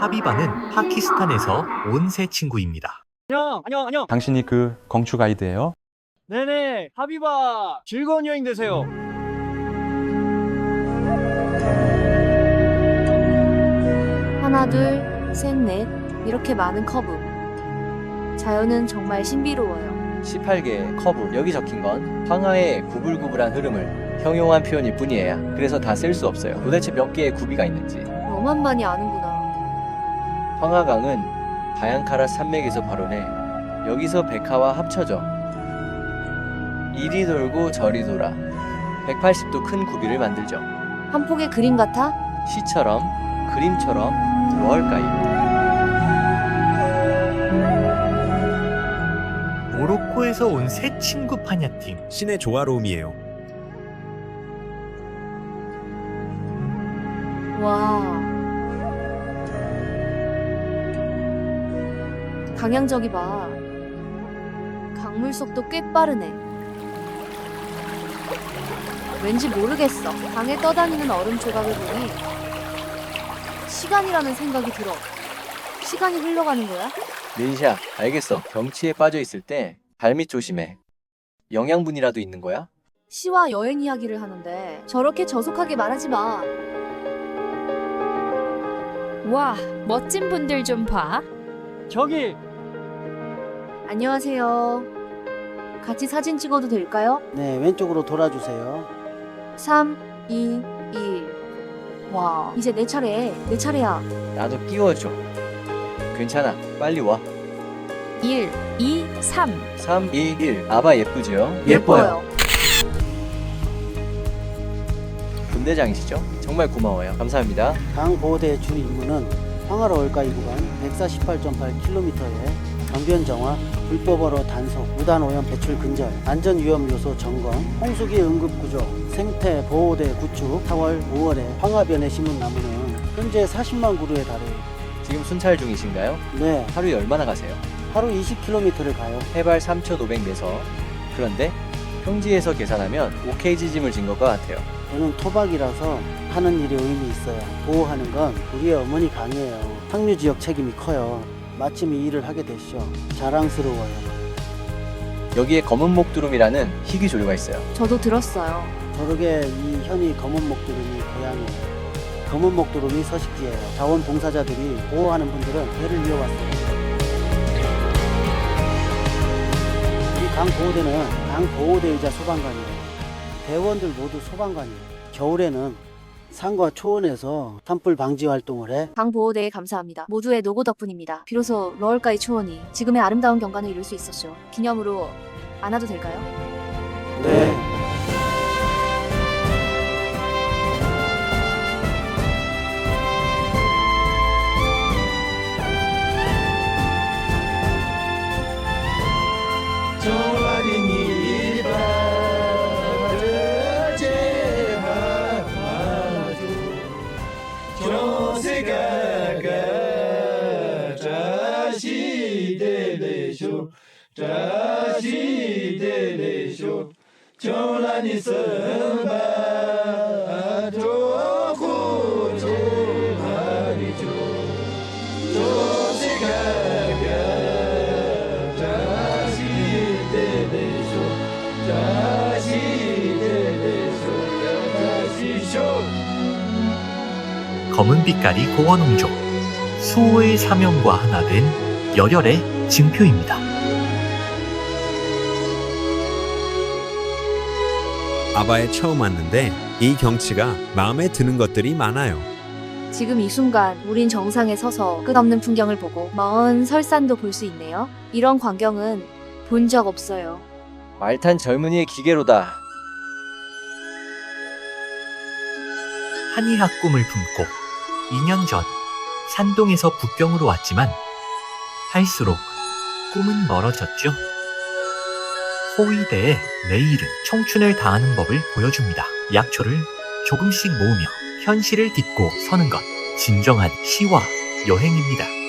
하비바는 파키스탄에서 온 새 친구입니다. 안녕, 안녕, 안녕. 당신이 그 건축 가이드예요? 네네, 하비바. 즐거운 여행 되세요. 하나, 둘, 셋, 넷. 이렇게 많은 커브. 자연은 정말 신비로워요. 18개의 커브 여기 적힌 건 황하의 구불구불한 흐름을 형용한 표현일 뿐이에요. 그래서 다셀수 없어요. 도대체 몇 개의 구비가 있는지. 너만 많이 아는구나. 황하강은 바양카라 산맥에서 발원해 여기서 백하와 합쳐져 이리 돌고 저리 돌아 180도 큰 구비를 만들죠. 한 폭의 그림 같아? 시처럼 그림처럼 무엇일까요? 모로코에서 온 새 친구 파냐팀. 신의 조화로움이에요. 와. 강양적이 봐. 강물 속도 꽤 빠르네. 왠지 모르겠어. 강에 떠다니는 얼음 조각을 보니 시간이라는 생각이 들어. 시간이 흘러가는 거야? 민샤, 알겠어. 경치에 빠져 있을 때 발밑 조심해. 영양분이라도 있는 거야? 시와 여행 이야기를 하는데 저렇게 저속하게 말하지 마. 와, 멋진 분들 좀 봐. 저기, 안녕하세요. 같이 사진 찍어도 될까요? 네, 왼쪽으로 돌아주세요. 3, 2, 1. 와, 이제 내 차례. 내 차례야. 나도 끼워줘. 괜찮아. 빨리 와. 1, 2, 3. 3, 2, 1. 아바 예쁘죠? 분대장이시죠? 정말 고마워요. 감사합니다. 강 보호대 주 임무는 황하로 올가이 구간 148.8km의 강변 정화, 불법어로 단속, 무단 오염 배출 근절, 안전 위험 요소 점검, 홍수기 응급 구조, 생태 보호대 구축, 4월, 5월에 황하변에 심은 나무는 현재 40만 그루에 달해요. 지금 순찰 중이신가요? 네, 하루에 얼마나 가세요? 하루 20km를 가요. 해발 3,500m. 그런데 평지에서 계산하면 5kg 짐을 진 것과 같아요. 저는 토박이라서 하는 일에 의미 있어요. 보호하는 건 우리의 어머니 강이에요. 상류 지역 책임이 커요. 마침 이 일을 하게 됐죠. 자랑스러워요. 여기에 검은 목두름이라는 희귀 조류가 있어요. 저도 들었어요. 저렇게 이 현이 검은 목두름이 고향이에요. 검은 목두름이 서식지예요. 자원봉사자들이 보호하는 분들은 배를 이어왔어요. 이 강 보호대는 강 보호대이자 소방관이에요. 대원들 모두 소방관이에요. 겨울에는 산과 초원에서 산불 방지 활동을 해 강 보호대에 감사합니다. 모두의 노고 덕분입니다. 비로소 러얼가이 초원이 지금의 아름다운 경관을 이룰 수 있었죠. 기념으로 안아도 될까요? 검은 빛깔이 고원홍조. 수호의 사명과 하나 된 열혈의 증표입니다. 아바에 처음 왔는데 이 경치가 마음에 드는 것들이 많아요. 지금 이 순간 우린 정상에 서서 끝없는 풍경을 보고 먼 설산도 볼 수 있네요. 이런 광경은 본 적 없어요. 말탄 젊은이의 기계로다. 한이학 꿈을 품고 2년 전 산동에서 북경으로 왔지만 할수록 꿈은 멀어졌죠. 호위대에 내일은 청춘을 다하는 법을 보여줍니다. 약초를 조금씩 모으며 현실을 딛고 서는 것 진정한 시와 여행입니다.